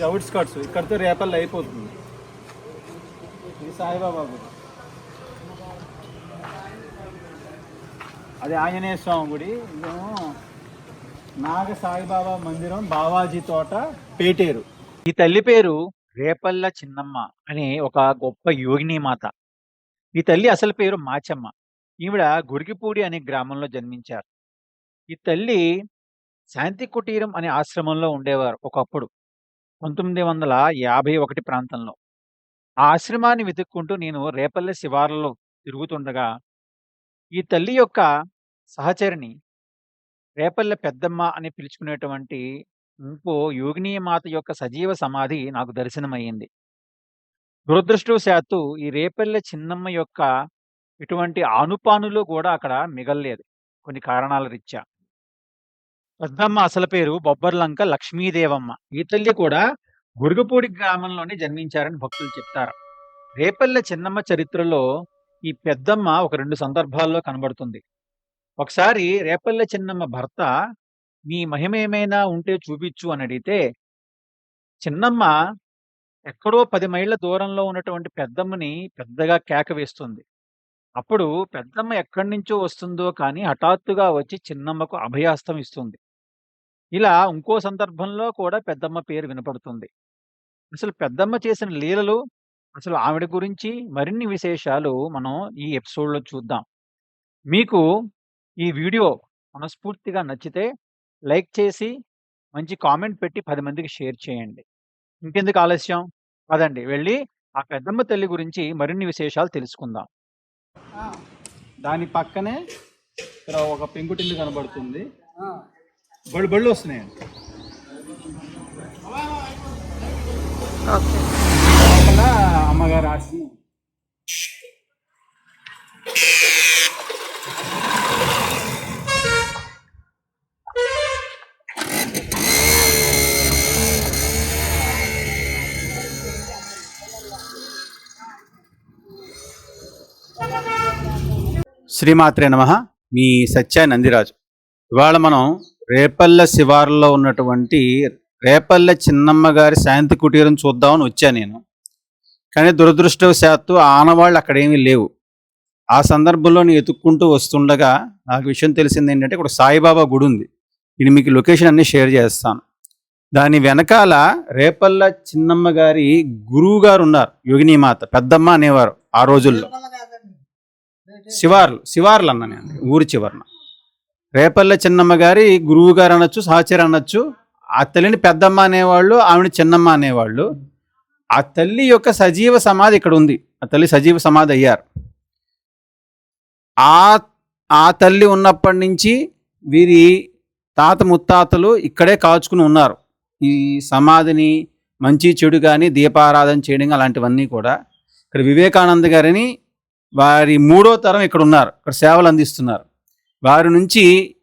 ఇది అవుట్స్కట్స్ ఇక్కడితో రేపల్లి అయిపోతుంది. ఇది సాయిబాబా గుడి అది ఆంజనేయ స్వామి గుడి. ఇదేమో నాగ సాయిబాబా మందిరం బావాజీ తోట పేటేరు. ఈ తల్లి పేరు రేపల్ల చిన్నమ్మ అనే ఒక గొప్ప యోగిని మాత. ఈ తల్లి అసలు పేరు మాచమ్మ. ఈవిడ గురికిపూడి అనే గ్రామంలో జన్మించారు. ఈ తల్లి శాంతి కుటీరం అనే ఆశ్రమంలో ఉండేవారు ఒకప్పుడు. పంతొమ్మిది వందల యాభై ఒకటి ప్రాంతంలో. ఆ ఆశ్రమాన్ని వెతుక్కుంటూ నేను రేపల్లె శివార్లలో తిరుగుతుండగా ఈ తల్లి యొక్క సహచరిని రేపల్లె పెద్దమ్మ అని పిలుచుకునేటువంటి ఇంకో యోగినీయ మాత యొక్క సజీవ సమాధి నాకు దర్శనమయ్యింది. దురదృష్టవశాత్తు ఈ రేపల్లె చిన్నమ్మ యొక్క ఇటువంటి ఆనుపానులు కూడా అక్కడ మిగల్లేదు కొన్ని కారణాల రీత్యా. పెద్దమ్మ అసలు పేరు బొబ్బర్లంక లక్ష్మీదేవమ్మ. ఈ తల్లి కూడా గురుగుపూడి గ్రామంలోనే జన్మించారని భక్తులు చెప్తారు. రేపల్లె చిన్నమ్మ చరిత్రలో ఈ పెద్దమ్మ ఒక రెండు సందర్భాల్లో కనబడుతుంది. ఒకసారి రేపల్లె చిన్నమ్మ భర్త నీ మహిమ ఏమైనా ఉంటే చూపించు అని అడిగితే చిన్నమ్మ ఎక్కడో పది మైళ్ళ దూరంలో ఉన్నటువంటి పెద్దమ్మని పెద్దగా కేక వేస్తుంది. అప్పుడు పెద్దమ్మ ఎక్కడి నుంచో వస్తుందో కానీ హఠాత్తుగా వచ్చి చిన్నమ్మకు అభయాస్తం ఇస్తుంది. ఇలా ఇంకో సందర్భంలో కూడా పెద్దమ్మ పేరు వినపడుతుంది. అసలు పెద్దమ్మ చేసిన లీలలు అసలు ఆవిడ గురించి మరిన్ని విశేషాలు మనం ఈ ఎపిసోడ్లో చూద్దాం. మీకు ఈ వీడియో మనస్ఫూర్తిగా నచ్చితే లైక్ చేసి మంచి కామెంట్ పెట్టి పది మందికి షేర్ చేయండి. ఇంకెందుకు ఆలస్యం? పదండి వెళ్ళి ఆ పెద్దమ్మ తల్లి గురించి మరిన్ని విశేషాలు తెలుసుకుందాం. దాని పక్కనే ఇక్కడ ఒక పెంకుటిల్లు కనబడుతుంది. బళ్ళు బళ్ళు వస్తున్నాయండి అమ్మగారు ఆశ్రమం శ్రీమాత్రే నమ. మీ సత్య నందిరాజు ఇవాళ మనం రేపల్లె శివారులో ఉన్నటువంటి రేపల్లె చిన్నమ్మ గారి శాంతి కుటీరం చూద్దామని వచ్చా నేను. కానీ దురదృష్టవశాత్తు ఆనవాళ్ళు అక్కడ ఏమీ లేవు. ఆ సందర్భంలో నేను ఎత్తుక్కుంటూ వస్తుండగా నాకు విషయం తెలిసింది ఏంటంటే ఇక్కడ సాయిబాబా గుడి ఉంది. నేను మీకు లొకేషన్ అన్ని షేర్ చేస్తాను. దాని వెనకాల రేపల్ల చిన్నమ్మ గారి గురువు గారు ఉన్నారు. యోగినీమాత పెద్దమ్మ అనేవారు ఆ రోజుల్లో. శివార్లు శివార్లు అన్న నేను ఊరి చివరన. రేపల్లె చిన్నమ్మ గారి గురువు గారు అనొచ్చు సహచరి అనొచ్చు. ఆ తల్లిని పెద్దమ్మ అనేవాళ్ళు ఆవిడ చిన్నమ్మ అనేవాళ్ళు. ఆ తల్లి యొక్క సజీవ సమాధి ఇక్కడ ఉంది. ఆ తల్లి సజీవ సమాధి అయ్యారు. ఆ ఆ తల్లి ఉన్నప్పటి నుంచి వీరి తాత ముత్తాతలు ఇక్కడే కాచుకుని ఉన్నారు. ఈ సమాధిని మంచి చెడు కానీ దీపారాధన చేయడం అలాంటివన్నీ కూడా. ఇక్కడ వివేకానంద గారిని వారి మూడో తరం ఇక్కడ ఉన్నారు. ఇక్కడ సేవలు అందిస్తున్నారు. వారి నుంచి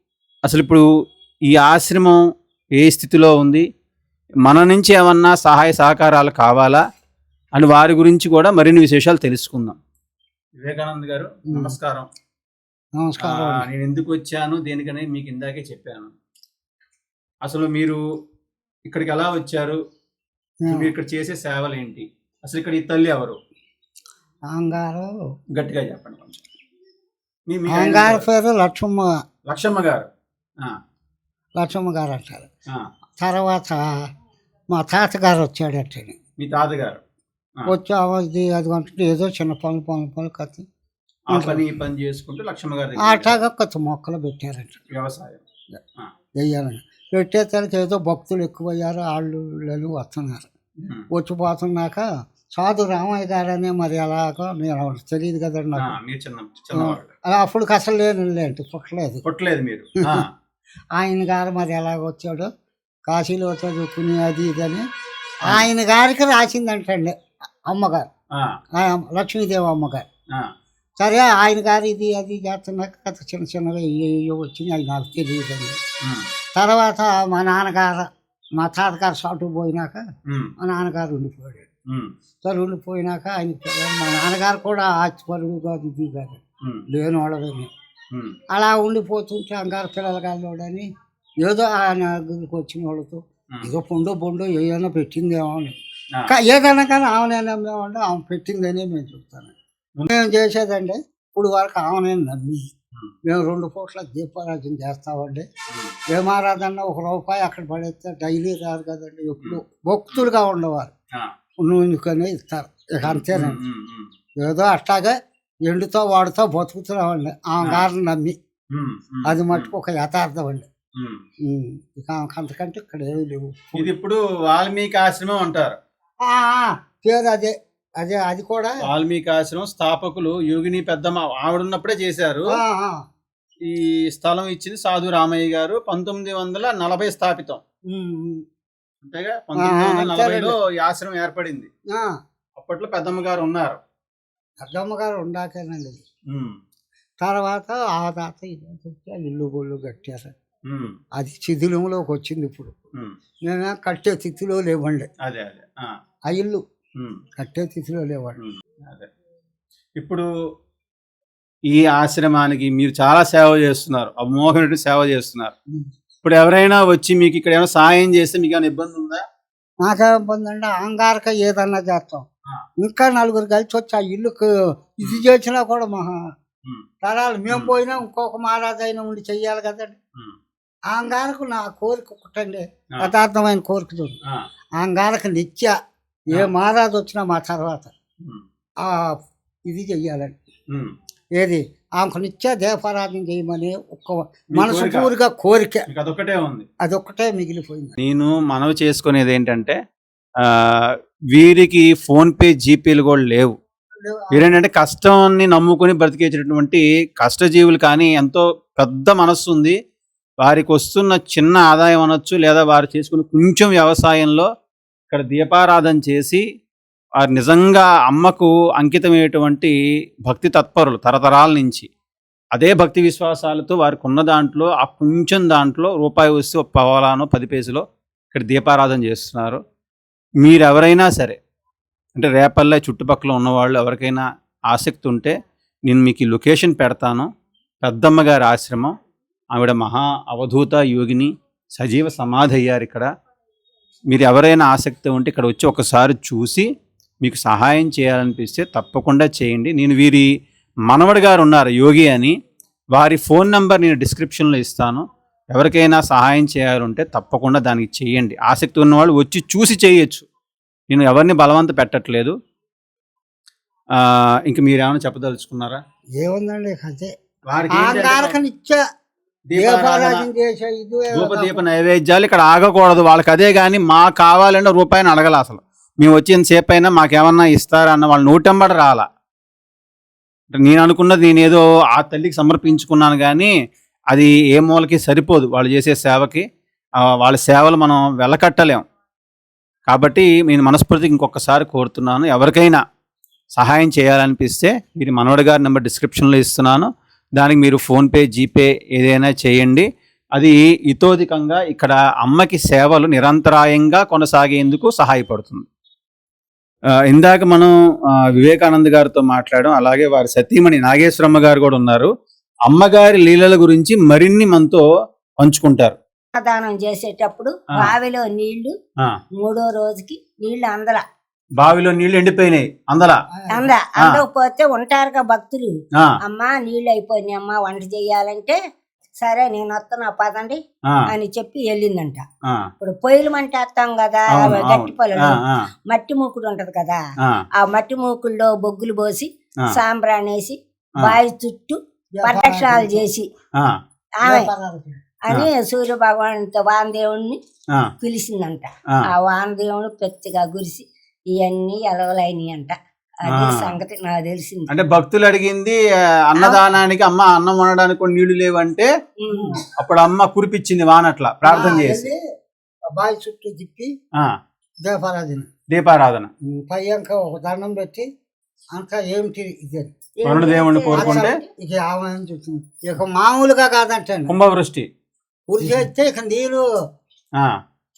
అసలు ఇప్పుడు ఈ ఆశ్రమం ఏ స్థితిలో ఉంది? మన నుంచి ఏమన్నా సహాయ సహకారాలు కావాలా? అని వారి గురించి కూడా మరిన్ని విశేషాలు తెలుసుకుందాం. వివేకానంద్ గారు నమస్కారం. నమస్కారం. నేను ఎందుకు వచ్చాను? దేనికనే మీకు ఇందాకే చెప్పాను. అసలు మీరు ఇక్కడికి ఎలా వచ్చారు? మీరు ఇక్కడ చేసే సేవలు ఏంటి అసలు ఇక్కడ ఈ తల్లి ఎవరు? అంగారు గట్టిగా చెప్పండి కొంచెం. ఆయన పేరు? లక్ష్మమ్మ లక్షమ్మ గారు. లక్ష్మమ్మ గారు అంటారు. తర్వాత మా తాతగారు వచ్చాడటని మీ తాతగారు. వచ్చి అవది అది అంటే ఏదో చిన్న పనులు పనులు పనులు కత్తి పని పని చేసుకుంటూ గారి అట్లాగా కొత్త మొక్కలు పెట్టారట. వ్యవసాయం. వెయ్యాలని పెట్టేసరికి ఏదో భక్తులు ఎక్కువయ్యారు వాళ్ళు వస్తున్నారు. ఉమ్. వచ్చిపోతున్నాక సాధు రామయ్య గారు అనే మరి ఎలాగో నేను తెలియదు కదండి నాకు. అది అప్పుడు అసలు లేని లేంటి పుట్టలేదు కొట్టలేదు మీరు ఆయన గారు మరి ఎలాగ వచ్చాడు కాశీలో చదువుకుని అది ఇది అని. ఆయన గారికి రాసిందంటండి అమ్మగారు. లక్ష్మీదేవి అమ్మగారు. సరే ఆయన గారు ఇది అది చేస్తున్నాక కథ చిన్న చిన్నగా ఇయ్యో వచ్చింది అది నాకు తెలియదండి. తర్వాత మా నాన్నగారు మా తాతగారు సాటు పోయినాక మా నాన్నగారు ఉండిపోయాడు. సరే ఉండిపోయినాక ఆయన మా నాన్నగారు కూడా ఆస్తిపరుడు కాదు ఇది కాదు. లేని వాళ్ళని అలా ఉండిపోతుంటే అంగారు పిల్లలు కాలోడని ఏదో ఆయన దగ్గరికి వచ్చిన వాళ్ళతో. ఏదో పుండు బొండు ఏమైనా పెట్టిందేమో అని. ఏదైనా కానీ ఆమెనే నమ్మేమంటే ఆమె పెట్టిందని మేము చెప్తాను. మేము చేసేదండి ఇప్పుడు వరకు ఆమెనే నమ్మి. మేము రెండు పూట్ల దీపారాజన చేస్తామండి. ఏమారాధన ఒక రూపాయి అక్కడ పడేస్తే డైలీ రాదు కదండి ఎప్పుడు భక్తులుగా ఉండేవారు. నూనెకనే ఇస్తారు ఇక అంతేనండి ఏదో అట్లాగే ఎండుతో వాడుతో బతుకుతున్నామండి ఆమె గారిని నమ్మి. అది మటుకు ఒక యథార్థం అండి. ఇక అంతకంటే ఇక్కడ ఏమీ లేవు. ఇది ఇప్పుడు వాల్మీకి ఆశ్రమం అంటారు. ఆ, ఆ, పేరు అదే అదే అది కూడా. వాల్మీకి ఆశ్రమం స్థాపకులు యోగిని పెద్దమ్మ ఆవిడ ఉన్నప్పుడే చేశారు. ఆ, ఆ. ఈ స్థలం ఇచ్చింది సాధు రామయ్య గారు. పంతొమ్మిది వందల నలభై స్థాపితం. అంతేగా? పంతొమ్మిది వందల. నలభైలో ఈ ఆశ్రమం ఏర్పడింది. అప్పట్లో పెద్దమ్మ గారు ఉన్నారు. పెద్దమ్మ గారు ఉండాకేనండి తర్వాత ఆ తాత ఇల్లు బొల్లు కట్టారు అది శిథిలంలోకి వచ్చింది ఇప్పుడు. నేను కట్టే తిథిలో లేవండి. అదే అదే. ఆ, ఇల్లు కట్టే తిథిలో లేవండి. అదే. ఇప్పుడు ఈ ఆశ్రమానికి మీరు చాలా సేవ చేస్తున్నారు. అమోఘనుడి సేవ చేస్తున్నారు. ఇప్పుడు ఎవరైనా వచ్చి మీకు ఇక్కడ ఏమైనా సహాయం చేస్తే మీకు ఏమైనా ఇబ్బంది ఉందా? నాకేం ఇబ్బంది అంటే అంగారక ఏదన్నా చేస్తాం. ఇంకా నలుగురు కలిసి వచ్చి ఆ ఇల్లుకు ఇది చేసినా కూడా మహా. తరాలు మేము. పోయినా ఇంకొక మహారాజు అయినా ఉండి చెయ్యాలి కదండి. అంగారకు నా కోరిక ఒకటండి. యథార్థమైన కోరిక చూడు. అంగారకు నిత్య ఏ. మహారాజు వచ్చినా మా తర్వాత ఇది చెయ్యాలండి. ఏది? ఆమెకు నిత్య దీపారాధన చేయమని ఒక్క మనసు కోరిక? పూరిగా కోరిక. అదొక్కటే ఉంది. అదొక్కటే మిగిలిపోయింది. నేను మనవి చేసుకునేది ఏంటంటే వీరికి ఫోన్ పే జీపేలు కూడా లేవు. వీరేంటంటే కష్టాన్ని నమ్ముకుని బ్రతికేటటువంటి కష్టజీవులు కానీ ఎంతో పెద్ద మనస్సు ఉంది. వారికి వస్తున్న చిన్న ఆదాయం అనొచ్చు లేదా వారు చేసుకునే కొంచెం వ్యవసాయంలో ఇక్కడ దీపారాధన చేసి నిజంగా అమ్మకు అంకితమైనటువంటి భక్తి తత్పరులు తరతరాల నుంచి అదే భక్తి విశ్వాసాలతో వారికి ఉన్న దాంట్లో ఆ కొంచెం దాంట్లో రూపాయి వస్తే ఒక పవలానో పది పేసులో ఇక్కడ దీపారాధన చేస్తున్నారు. మీరు ఎవరైనా సరే అంటే రేపల్లె చుట్టుపక్కల ఉన్నవాళ్ళు ఎవరికైనా ఆసక్తి ఉంటే నేను మీకు ఈ లొకేషన్ పెడతాను. పెద్దమ్మ గారి ఆశ్రమం ఆవిడ మహా అవధూత యోగిని సజీవ సమాధి అయ్యారు ఇక్కడ. మీరు ఎవరైనా ఆసక్తి ఉంటే ఇక్కడ వచ్చి ఒకసారి చూసి మీకు సహాయం చేయాలనిపిస్తే తప్పకుండా చేయండి. నేను వీరి మనవడు గారు ఉన్నారు యోగి అని. వారి ఫోన్ నంబర్ నేను డిస్క్రిప్షన్లో ఇస్తాను. ఎవరికైనా సహాయం చేయాలంటే తప్పకుండా దానికి చేయండి. ఆసక్తి ఉన్నవాళ్ళు వచ్చి చూసి చేయొచ్చు. నేను ఎవరిని బలవంత పెట్టట్లేదు. ఇంక మీరు ఏమైనా చెప్పదలుచుకున్నారా? ఏముందండి ఇది ధూపదీప నైవేద్యాలు ఇక్కడ ఆగకూడదు. వాళ్ళకి అదే కానీ మా కావాలంటే రూపాయిని అడగల అసలు. మేము వచ్చిన సేపు అయినా మాకేమన్నా ఇస్తారా అన్న వాళ్ళు నోటెంబడి రాలా. అంటే నేను అనుకున్నది నేను ఏదో ఆ తల్లికి సమర్పించుకున్నాను కానీ అది ఏ మూలకి సరిపోదు వాళ్ళు చేసే సేవకి. వాళ్ళ సేవలు మనం వెళ్ళకట్టలేం కాబట్టి నేను మనస్ఫూర్తికి ఇంకొకసారి కోరుతున్నాను ఎవరికైనా సహాయం చేయాలనిపిస్తే మీరు మనవడి గారి నెంబర్ డిస్క్రిప్షన్లో ఇస్తున్నాను. దానికి మీరు ఫోన్పే జీపే ఏదైనా చేయండి. అది ఇతోధికంగా ఇక్కడ అమ్మకి సేవలు నిరంతరాయంగా కొనసాగేందుకు సహాయపడుతుంది. ఇందాక మనం వివేకానంద్ గారితో మాట్లాడడం అలాగే వారి సతీమణి నాగేశ్వరమ్మ గారు కూడా ఉన్నారు. అమ్మగారి లీలల గురించి మరిన్ని మనతో పంచుకుంటారు. దానం చేసేటప్పుడు. బావిలో నీళ్ళు మూడో రోజుకి నీళ్ళు అందల. బావిలో నీళ్ళు ఎండిపోయినాయి అందలా. అంద అందకపోతే ఉంటారుగా భక్తులు. అమ్మా నీళ్ళు అయిపోయినాయి అమ్మా వంట చేయాలంటే సరే నేను వస్తున్నా పదండి అని చెప్పి వెళ్ళిందంట. ఇప్పుడు పొయ్యిలు మంట వేస్తాం కదా గట్టి అవును. పొలం ఆ, ఆ, మట్టి మూకుడు ఉంటది కదా ఆ, మట్టి మూకుల్లో బొగ్గులు పోసి సాంబ్రాణేసి ఆ. బావి చుట్టూ ప్రదక్షిణాలు చేసి. ఆ, ఆమె. అని సూర్య భగవాన్ వానదేవుణ్ణి పిలిచిందంట. ఆ. వానదేవుడు పెద్దగా గురిసి ఇవన్నీ ఎలవలైనవి అంట అది ఆ. సంగతి నాకు తెలిసింది. అంటే భక్తులు అడిగింది ఆ, అన్నదానానికి అమ్మ అన్నం వండడానికి కొన్ని నీళ్ళు లేవంటే ఉమ్. అప్పుడు అమ్మ కురిపించింది వానట్ల ప్రార్థన చేసి. వెళ్ళి ఆ బావి చుట్టూ తిప్పి ఆ, దీపారాధన. దీపారాధన. పై అంక ఒక దండం పెట్టి అంతా ఏమిటి ఇది. అని. వరుణ దేవుణ్ణి కోరుకుంటే ఇక ఆమె అని చెప్తుంది ఇక మామూలుగా కాదంటాను. కుంభవృష్టి. ఉరి చేస్తే ఇక నీళ్ళు ఆ,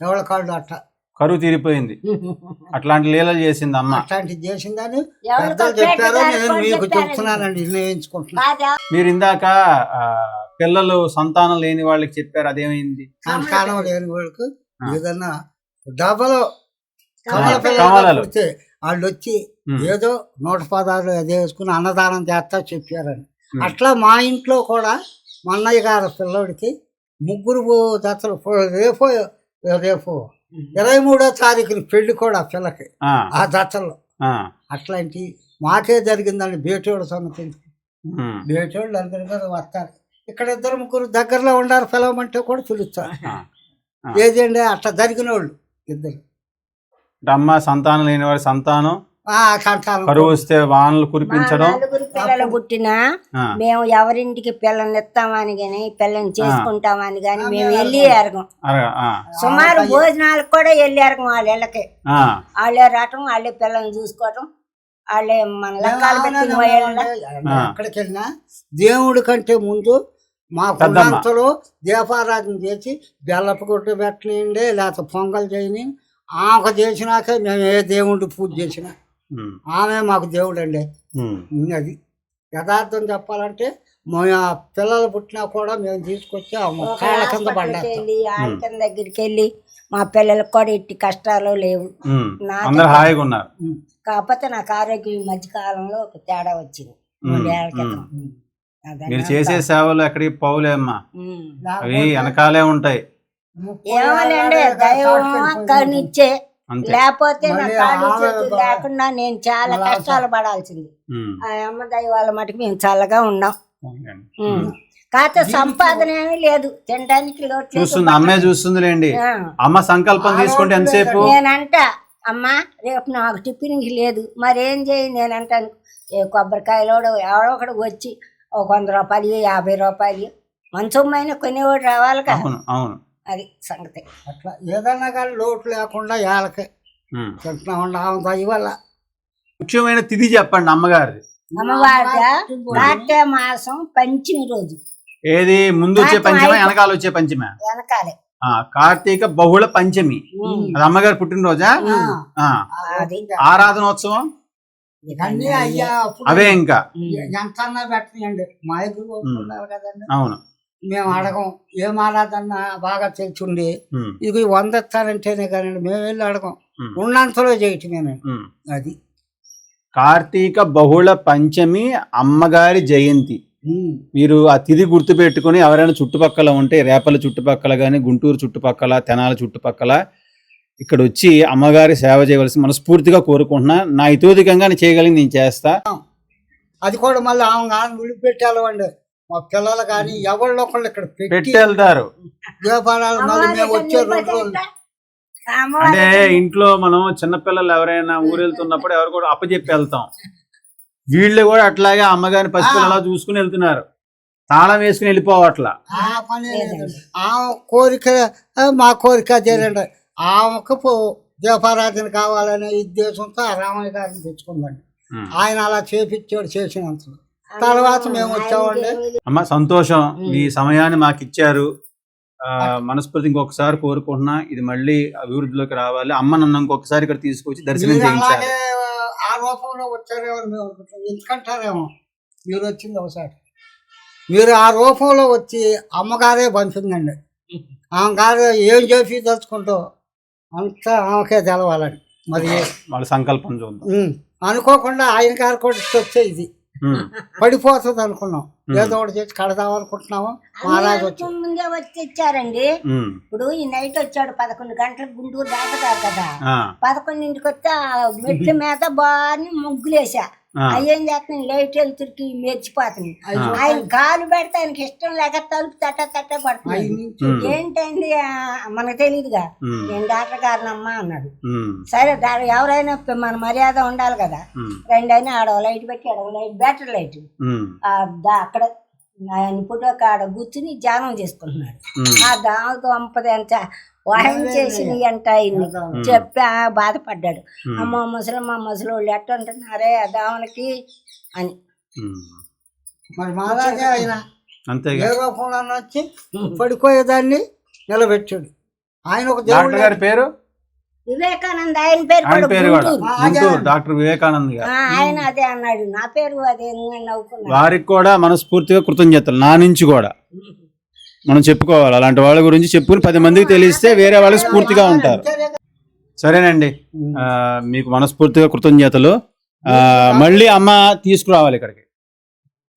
ఎవరి కాళ్ళు అట్ట. కరువు తీరిపోయింది అట్లాంటి లీలలు చేసింది అమ్మ అట్లాంటిది చేసిందని ఎవరికో పెద్దలు చెప్పారు పేట నేను దారి మీకు. చెప్తున్నానండి నిర్ణయించుకుంటున్నా? మీరు ఇందాక పిల్లలు సంతానం లేని వాళ్ళకి చెప్పారు అదేమైంది సంతానం లేని వాళ్ళకు. ఏదన్నా పిల్లలు కమలాలు. వాళ్ళు వచ్చి. ఏదో నూట పదాలు అదే వేసుకుని అన్నదానం చేస్తా చెప్పారని. అట్లా మా ఇంట్లో కూడా మా అన్నయ్య గారి పిల్లోడికి ముగ్గురు దత్తలు రేపు రేపు ఇరవై మూడో తారీఖున పెళ్ళి కూడా పిల్లకి ఆ, ఆ, అట్లాంటి మాకే జరిగిందండి బేటోడు సంగతి బేటోళ్ళు అందరి మీద వస్తారు. ఇక్కడ ఇద్దరు ముగ్గురు దగ్గరలో ఉండారు పిలవమంటే కూడా పిలుస్తారు. ఏదండి అట్లా జరిగిన వాళ్ళు ఇద్దరు అమ్మ సంతానం లేని వారి సంతానం కరువు వస్తే వానలు కురిపించడం. పిల్లలు పుట్టినా మేము ఎవరింటికి పిల్లని ఇస్తామని గాని పిల్లని చేసుకుంటామని గాని మేము వెళ్ళి ఎరగం. సుమారు భోజనాలకు కూడా వెళ్ళి ఎరగం వాళ్ళ ఇళ్ళకి. వాళ్ళే రావటం వాళ్ళే పిల్లల్ని చూసుకోవటం వాళ్ళే మన లెక్కలు ఆ. ఎక్కడికి వెళ్ళినా దేవుడి కంటే ముందు మా. కులంతలో దీపారాధన చేసి బెల్లపు కొట్టు పెట్టనియండి లేకపోతే పొంగల్ చేయని ఆమెకు చేసినాక మేము ఏ దేవుడి పూజ చేసినా. ఆమె మాకు దేవుడు అండి అది యథార్థం చెప్పాలంటే మా పిల్లలు పుట్టినా కూడా మేము తీసుకొచ్చి కాళ్ళ కింద హాస్పిటల్కి పడ్డాం. వెళ్ళి ఆడికన్ దగ్గరికి వెళ్ళి మా పిల్లలకు కూడా ఇట్టి కష్టాలు లేవు. హాయిగా ఉన్నారు. కాకపోతే నాకు ఆరోగ్యం ఈ మధ్య కాలంలో ఒక తేడా వచ్చింది. మూడేళ్ళ క్రితం మీరు చేసే సేవలు ఎక్కడికి పోవులే అమ్మా. ఉమ్. అవి వెనకాలే ఉంటాయి. ఏమోనండి దైవం అంతే లేకపోతే నా కాళ్ళు చేతులు లేకుండా నేను చాలా కష్టాలు పడాల్సింది. ఆ అమ్మ దైవాల మటుకు మేము చల్లగా ఉన్నాం. కాకపోతే సంపాదన ఏమీ లేదు. తినడానికి లోటు. చూస్తుంది అమ్మే చూస్తుందిలేండి. ఆ. అమ్మ సంకల్పం తీసుకుంటే ఎంతసేపు? నేనంట అమ్మా రేపు నాకు టిఫిన్కి లేదు. మరి ఏం చేయి? నేను అంటాను ఏ కొబ్బరికాయలోడు ఎవడో ఒకడు వచ్చి ఒక వంద రూపాయలు యాభై రూపాయలు. మంచమైన కొనేవాడు రావాలిగా అవును అవును. అది సంగతి. అట్లా ఏదన్నా కానీ లోటు లేకుండా ఏళ్ళకి. తింటున్నా దయ వల్ల. ముఖ్యమైన తిథి చెప్పండి అమ్మగారిది. అమ్మవారిగా కార్తీక మాసం పంచమి రోజు. ఏది? ముందు వచ్చే పంచమ వెనకాల వచ్చే పంచమ? వెనకాలే. ఆ కార్తీక బహుళ పంచమి. అది అమ్మగారి పుట్టినరోజా? ఆరాధనోత్సవం? అన్నీ అయ్యా అప్పుడు అవే ఇంకా. అవును. మేము అడగం ఏం ఆరాధన బాగా తెలుసుండి. ఇది వంద ఇస్తానంటేనే కానీ మేము వెళ్ళి అడగం ఉన్నంతలో చేయటమేనండి ఉమ్. అది. కార్తీక బహుళ పంచమి అమ్మగారి జయంతి. మీరు ఆ తిథి గుర్తు పెట్టుకుని ఎవరైనా చుట్టుపక్కల ఉంటే రేపల చుట్టుపక్కల కానీ గుంటూరు చుట్టుపక్కల తెనాల చుట్టుపక్కల ఇక్కడ వచ్చి అమ్మగారి సేవ చేయవలసి మనస్ఫూర్తిగా కోరుకుంటున్నా. నా ఇతోధికంగా చేయగలిగింది నేను చేస్తా. అది కూడా మళ్ళీ ఆమె విడిపెట్టాలి అండి మా పిల్లలు కానీ ఎవరిలో ఒకళ్ళు ఇక్కడ పెట్టి వెళ్తారు. వ్యాపారాలు మళ్ళీ మేము వచ్చే రెండు రోజులు. అంటే ఇంట్లో మనం చిన్నపిల్లలు ఎవరైనా ఊరు వెళ్తున్నప్పుడు ఎవరు కూడా అప్పచెప్పి వెళ్తాం. వీళ్ళు కూడా అట్లాగే అమ్మగారిని పసిపిల్లలు అలా చూసుకుని వెళ్తున్నారు. తాళం వేసుకుని వెళ్ళిపోవట్లా ఆ పని ఆమె కోరిక ఆ, మా కోరిక అదేనండి ఆమెకు పో- దీపారాధన కావాలనే ఉద్దేశంతో ఆ రామయ్య గారిని తెచ్చుకుందండి. ఆయన అలా చేపించాడు చేసినంత తర్వాత మేము వచ్చామండి అమ్మ సంతోషం. ఈ సమయాన్ని మాకు ఇచ్చారు. ఆ, మనస్ఫూర్తి ఇంకొకసారి కోరుకుంటున్నా. ఇది మళ్ళీ అభివృద్ధిలోకి రావాలి. అమ్మ నన్ను ఇంకొకసారి ఇక్కడ తీసుకొచ్చి దర్శనం చేయించాలి ఆ రూపంలో వచ్చారేమో మేము ఎందుకంటారేమో? మీరు వచ్చింది ఒకసారి. మీరు ఆ రూపంలో వచ్చి అమ్మగారే పంపిందండి ఆమె గారు ఏం చేసి తలుచుకుంటూ అంతా ఆమెకే తెలవాలని మరి వాళ్ళ సంకల్పం చూద్దాం అనుకోకుండా ఆయన గారు కూడా వచ్చే ఇది. పడిపోతుంది అనుకున్నాం. ఏదో ఒకటి చేసి కడదాం అనుకుంటున్నాము. మహారాజు వచ్చి ముందే వచ్చి ఇచ్చారండి ఇప్పుడు ఈ నైట్ వచ్చాడు పదకొండు గంటలకు గుంటూరు దాటుతారు కదా. పదకొండింటికి వస్తే ఆ మెట్ల మీద బాగా ముగ్గులేసా. అయ్యేం చేస్తున్నాయి లైట్ వెళ్తురికి మెచ్చిపోతుంది ఆయన కాలు పెడితే ఆయనకి ఇష్టం లేక తలుపు తట్ట తట్ట ఉమ్, ఏంటండి? మనకు తెలియదుగా నేను డాక్టర్ గారినమ్మా అన్నాడు. సరే దా- ఎవరైనా మన మర్యాద ఉండాలి కదా. రెండు అయినా ఆడ లైట్ పెట్టి ఆడ లైట్ బ్యాటరీ లైట్. అక్కడ ఆయన ఫోటో కాడ కూర్చుని ధ్యానం చేసుకుంటున్నాడు. ఆ దావతో అంపది అంత వాయించేసి అంట ఆయన్ని. చెప్పి ఆ బాధపడ్డాడు. అమ్మ ముసలమ్మ ముసలి వాళ్ళు ఎట్ట అంటున్నారే ఆ దావనకి అని. మరి మహారాజే ఆయన అంతేగా. ఏ రూపంలో వచ్చి పడిపోయేదాన్ని నిలబెట్టాడు. ఆయన ఒక డాక్టర్ గారి పేరు? వివేకానంద ఆయన పేరు ఆయన పేరు కూడా. గుంటూరు. గుంటూరు. డాక్టర్ వివేకానంద్ గారు. ఆ, ఆయన అదే అన్నాడు. నా పేరు అదే నువ్వు నవ్వుకున్నా వారికి కూడా మనస్ఫూర్తిగా కృతజ్ఞతలు. నా నుంచి కూడా. మనం చెప్పుకోవాలి. అలాంటి వాళ్ళ గురించి చెప్పుకుని పది మందికి తెలిస్తే వేరే వాళ్ళకి స్ఫూర్తిగా ఉంటారు. సరేనండి. మీకు మనస్ఫూర్తిగా కృతజ్ఞతలు. మళ్ళీ అమ్మ తీసుకురావాలి ఇక్కడికి.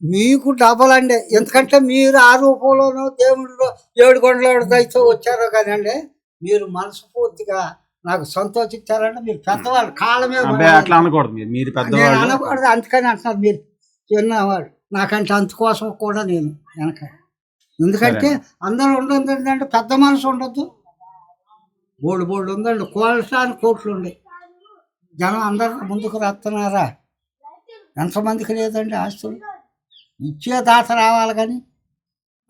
మీకు డబల్ అండి ఎందుకంటే మీరు ఆ రూపంలోనూ దేవుళ్ళు ఏడు కొండల దయతో వచ్చారో కదండి మీరు మనస్ఫూర్తిగా నాకు సంతోషించారంటే మీరు పెద్దవాళ్ళు కాళ్ళ మీద అట్లా అనకూడదు మీరు. పెద్దవాళ్ళు. అనకూడదు అందుకని అంటున్నారు మీరు. చిన్నవాడు నాకంటే అందుకోసం కూడా నేను వెనక ఎందుకంటే అందరూ ఉండదు ఏంటంటే పెద్ద మనసు ఉండొద్దు. బోల్డ్ బోల్డ్ ఉందండి. కోల్సాని కోట్లు ఉండే జనం అందరూ ముందుకు రాస్తున్నారా? ఎంతమందికి లేదండి ఆస్తులు? ఇచ్చే దాత రావాలి కానీ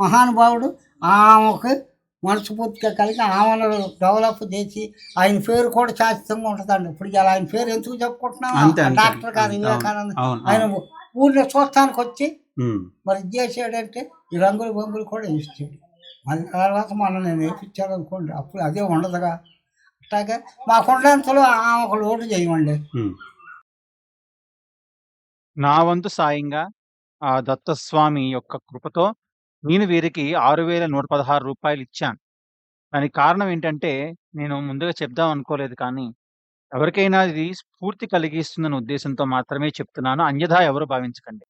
మహానుభావుడు ఆమెకు మనస్ఫూర్తిగా కలిగి ఆమెను డెవలప్ చేసి ఆయన పేరు కూడా శాశ్వతంగా ఉంటుందండి. ఇప్పుడు ఇలా ఆయన పేరు ఎందుకు చెప్పుకుంటున్నాం. డాక్టర్ గారు వివేకానంద ఆయన ఊళ్ళో చూస్తానికి వచ్చి. మరి ఇది చేసాడంటే ఈ రంగులు బొంగులు కూడా ఇస్తాడు మళ్ళీ తర్వాత మనం నేను వేయించాను అనుకోండి అప్పుడు అదే ఉండదుగా. అట్లాగే మాకు ఉండేంతలో ఆమెకు లోటు చేయమండి. నా వంతు సాయంగా ఆ దత్తస్వామి యొక్క కృపతో నేను వీరికి ఆరు వేల నూట పదహారు రూపాయలు ఇచ్చాను. దానికి కారణం ఏంటంటే నేను ముందుగా చెప్దాం అనుకోలేదు కానీ ఎవరికైనా ఇది స్ఫూర్తి కలిగిస్తుందన్న ఉద్దేశంతో మాత్రమే చెప్తున్నాను. అన్యథా ఎవరు భావించకండి.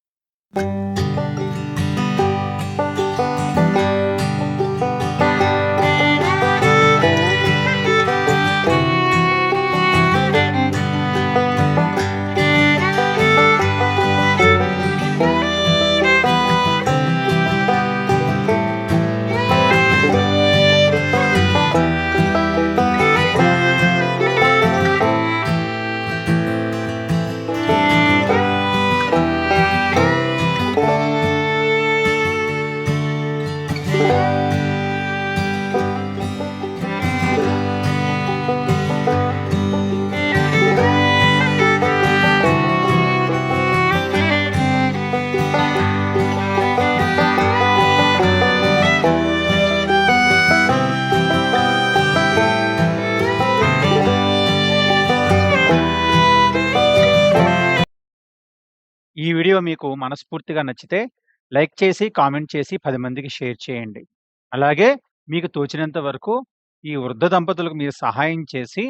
ఈ వీడియో మీకు మనస్ఫూర్తిగా నచ్చితే లైక్ చేసి కామెంట్ చేసి పది మందికి షేర్ చేయండి. అలాగే మీకు తోచినంత వరకు ఈ వృద్ధ దంపతులకు మీరు సహాయం చేసి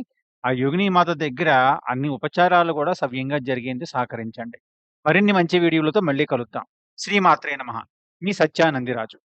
ఆ యోగిని మాత దగ్గర అన్ని ఉపచారాలు కూడా సవ్యంగా జరిగేందుకు సహకరించండి. మరిన్ని మంచి వీడియోలతో మళ్ళీ కలుద్దాం. శ్రీమాత్రే నమ. మీ సత్యానందిరాజు.